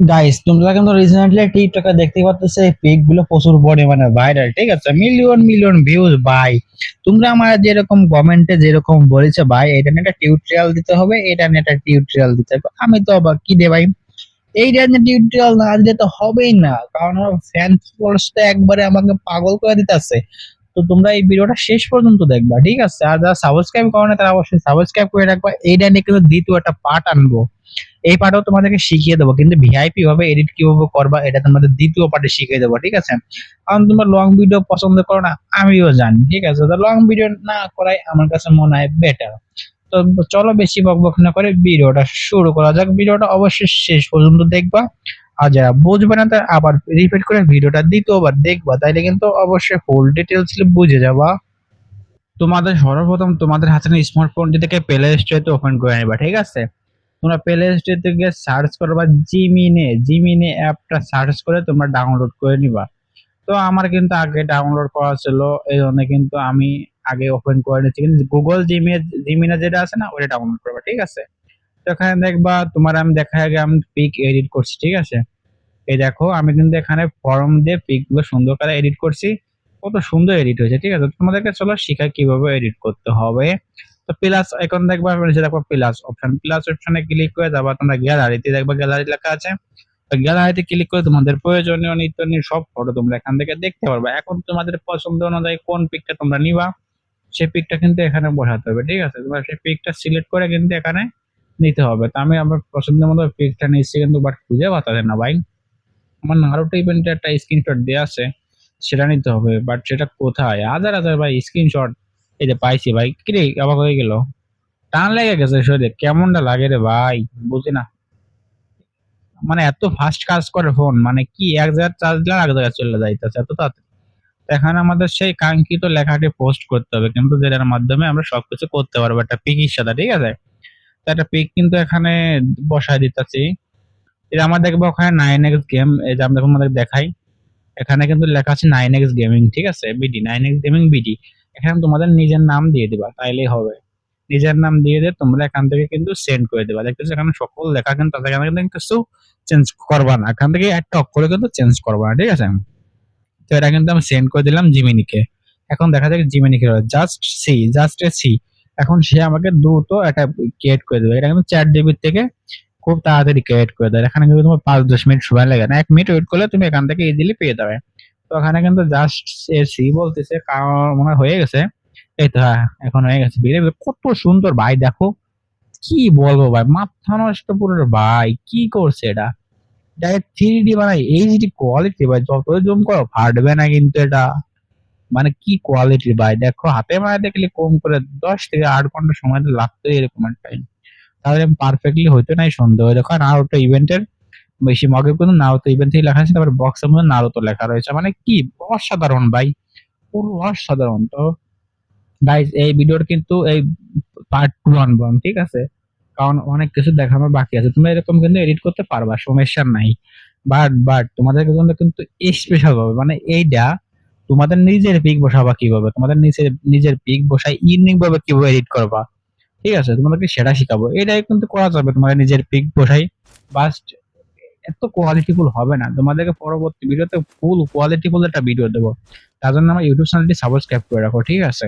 Guys তোমরা কিন্তু recently টিকটকে দেখতে পাচ্ছ এই পিকগুলো প্রচুর পরিমাণে ভাইরাল ঠিক আছে? মিলিয়ন মিলিয়ন ভিউজ ভাই তোমরা আমার যেরকম কমেন্টে যেরকম বলেছে ভাই এটা নিয়ে একটা টিউটোরিয়াল দিতে হবে, এটা নিয়ে একটা টিউটোরিয়াল দিতে হবে। আমি তো আবার কি দে ভাই? এই নিয়ে টিউটোরিয়াল না দিলে তো হবেই না, কারণ ফ্যান ফলোয়ার্স তো একবারে আমাকে পাগল করে দিতেছে। তো তোমরা এই ভিডিওটা শেষ পর্যন্ত দেখবা, ঠিক আছে? আর যারা সাবস্ক্রাইব করো না, তারা অবশ্যই সাবস্ক্রাইব করে রাখবা। এইটা নিয়ে কিন্তু দ্বিতীয় একটা পার্ট আনব। এই পার্টও তোমাদেরকে শিখিয়ে দেবো, কিন্তু ভিআইপি ভাবে এডিট কীভাবে করবা এটা তোমাদের দ্বিতীয় পার্টে শিখিয়ে দেবো, ঠিক আছে? কারণ তোমরা লং ভিডিও পছন্দ করো না, আমিও জানি, ঠিক আছে? তো লং ভিডিও না করাই আমার কাছে মনে হয় বেটার তো চলো বেশি বকবক না করে ভিডিওটা শুরু করা যাক। ভিডিওটা অবশ্যই শেষ পর্যন্ত দেখবা। আর যারা বুঝবে না, তারা আবার রিপিট করে ভিডিওটা দ্বিতীয়বার দেখবা, তাইলে কিন্তু অবশ্যই ফুল ডিটেলস বুঝে যাবা। তোমাদের সর্বপ্রথম তোমাদের হাতে স্মার্টফোনটি থেকে প্লে স্টোরে ওপেন করে নেবা, ঠিক আছে? তোমরা প্লে স্টোর থেকে সার্চ করবা জিমিনে জিমিনে অ্যাপটা সার্চ করে তোমরা ডাউনলোড করে নিবা। তো আমার কিন্তু আগে ডাউনলোড করা ছিল, এই জন্য কিন্তু আমি আগে ওপেন করে নিচ্ছি। কিন্তু গুগল জিমে জিমিনে যেটা আছে না ওটা ডাউনলোড করবা, ঠিক আছে? তো এখানে দেখবা, তোমার আমি দেখা আগে আমি পিক এডিট করছি, ঠিক আছে? এই দেখো, আমি কিন্তু এখানে ফর্ম দিয়ে পিকগুলো সুন্দর করে এডিট করছি। কত সুন্দর এডিট হয়েছে, ঠিক আছে? তোমাদেরকে চলো শিখা কীভাবে এডিট করতে হবে। তো প্লাস এখন দেখবা নিচে দেখবা প্লাস অপশন প্লাস অপশনে ক্লিক করে যাবা তোমরা গ্যালারিতে দেখবা গ্যালারি লেখা আছে। গ্যালারিতে ক্লিক করে তোমাদের প্রয়োজনীয় নিত্য নিত্য সব ফটো তোমরা এখান থেকে দেখতে পারবে। এখন তোমাদের পছন্দ অনুযায়ী কোন পিকটা তোমরা নিবা, সেই পিকটা কিন্তু এখানে বসাতে হবে, ঠিক আছে? তোমরা সেই পিকটা সিলেক্ট করে কিন্তু এখানে নিতে হবে। তো আমি আমার পছন্দের মতো পিকটা নিচ্ছি কিন্তু বাট খুঁজে পাতাছে না ভাই। আমার নারুটো ইভেন্টে একটা স্ক্রিনশট দেওয়া আছে, সেটা নিতে হবে বাট সেটা কোথায়? হাজার হাজার ভাই স্ক্রিনশট এই যে পাইছি ভাই কিরে অবাক হয়ে গেল। টান লেগে গেছে শরীরে, কেমনটা লাগে রে ভাই, বুঝি না। মানে এত ফাস্ট কাজ করে ফোন মানে কি এক জায়গায় চার্জ দিলে এক জায়গায় চলে যাইতেছে এত তাড়াতাড়ি। এখানে আমাদের সেই কাঙ্ক্ষিত লেখাটি পোস্ট করতে হবে, কিন্তু যেটার মাধ্যমে আমরা সবকিছু করতে পারব, একটা পিকের সাথে, ঠিক আছে? তো একটা পিক কিন্তু এখানে বসায় দিতেছি। এটা আমার দেখব ওখানে নাইন এক্স গেম যে আমরা আমাদের দেখাই। এখানে কিন্তু লেখা আছে নাইন এক্স গেমিং ঠিক আছে? BD nine X gaming BD এখানে তোমাদের নিজের নাম দিয়ে দিবা, তাইলেই হবে। নিজের নাম দিয়ে দিয়ে তোমরা এখান থেকে কিন্তু সেন্ড করে দিবা। দেখতেছো এখানে সকল লেখা কিন্তু তাদের এখানে কিন্তু কিছু চেঞ্জ করবা না। এখান থেকে একটা অক্ষরে কিন্তু চেঞ্জ করবা না, ঠিক আছে? তো এটা কিন্তু আমি সেন্ড করে দিলাম জিমিনিকে এখন দেখা যাক জিমিনিকে just see just a see এখন সে আমাকে দ্রুত একটা ক্রিয়েট করে দেবে। এটা কিন্তু চার জিবির থেকে খুব তাড়াতাড়ি ক্রিয়েট করে দেয়। এখানে কিন্তু তোমার পাঁচ দশ মিনিট সময় লাগে না। এক মিনিট ওয়েট করলে তুমি এখান থেকে ইজিলি পেয়ে যাবে। তো ওখানে কিন্তু জাস্ট সি বলতেছে, কারণ মনে হয় গেছে। এই তো হ্যাঁ এখন হয়ে গেছে। বেরিয়ে গেছে। কত সুন্দর ভাই দেখো। কি বলব ভাই, মাথা নষ্ট পুরো ভাই কি করছে এটা? ডাইরেক্ট থ্রি ডি বানাই এইচডি কোয়ালিটি ভাই যত জুম করো, ফাটবে না কিন্তু এটা। মানে কি কোয়ালিটি ভাই, দেখো, হাতে মারা দেখলে কম করে দশ থেকে আট ঘণ্টা সময় লাগতো এরকম টাইম তাহলে পারফেক্টলি হইতো নাই সন্দেহ দেখো নারুতো ইভেন্টের বেশি মগে কিন্তু নারুতো ইভেন্ট থেকে লেখা আছে তারপর বক্সের মধ্যে নারুতো লেখা রয়েছে। মানে কি অসাধারণ ভাই, পুরো অসাধারণ। তো গাইজ এই ভিডিওর কিন্তু এই পার্ট টু আনব ঠিক আছে? কারণ অনেক কিছু দেখানো বাকি আছে। তুমি এরকম কিন্তু এডিট করতে পারবা, সমস্যা নাই। বাট বাট তোমাদের জন্য কিন্তু স্পেশাল হবে মানে এইটা তোমাদের নিজের পিক বসাবা কীভাবে? তোমাদের নিজের নিজের পিক বসাই ইউনিক ভাবে কীভাবে এডিট করবা? ঠিক আছে? তোমাদেরকে সেটা শিখাবো। এটাই কিন্তু করা যাবে তোমাদের নিজের পিক বসাই বাস্ট এত কোয়ালিটিফুল হবে না। তোমাদেরকে পরবর্তী ভিডিওতে ফুল কোয়ালিটিফুল একটা ভিডিও দেবো। তার জন্য আমার ইউটিউব চ্যানেলটি সাবস্ক্রাইব করে রাখো, ঠিক আছে?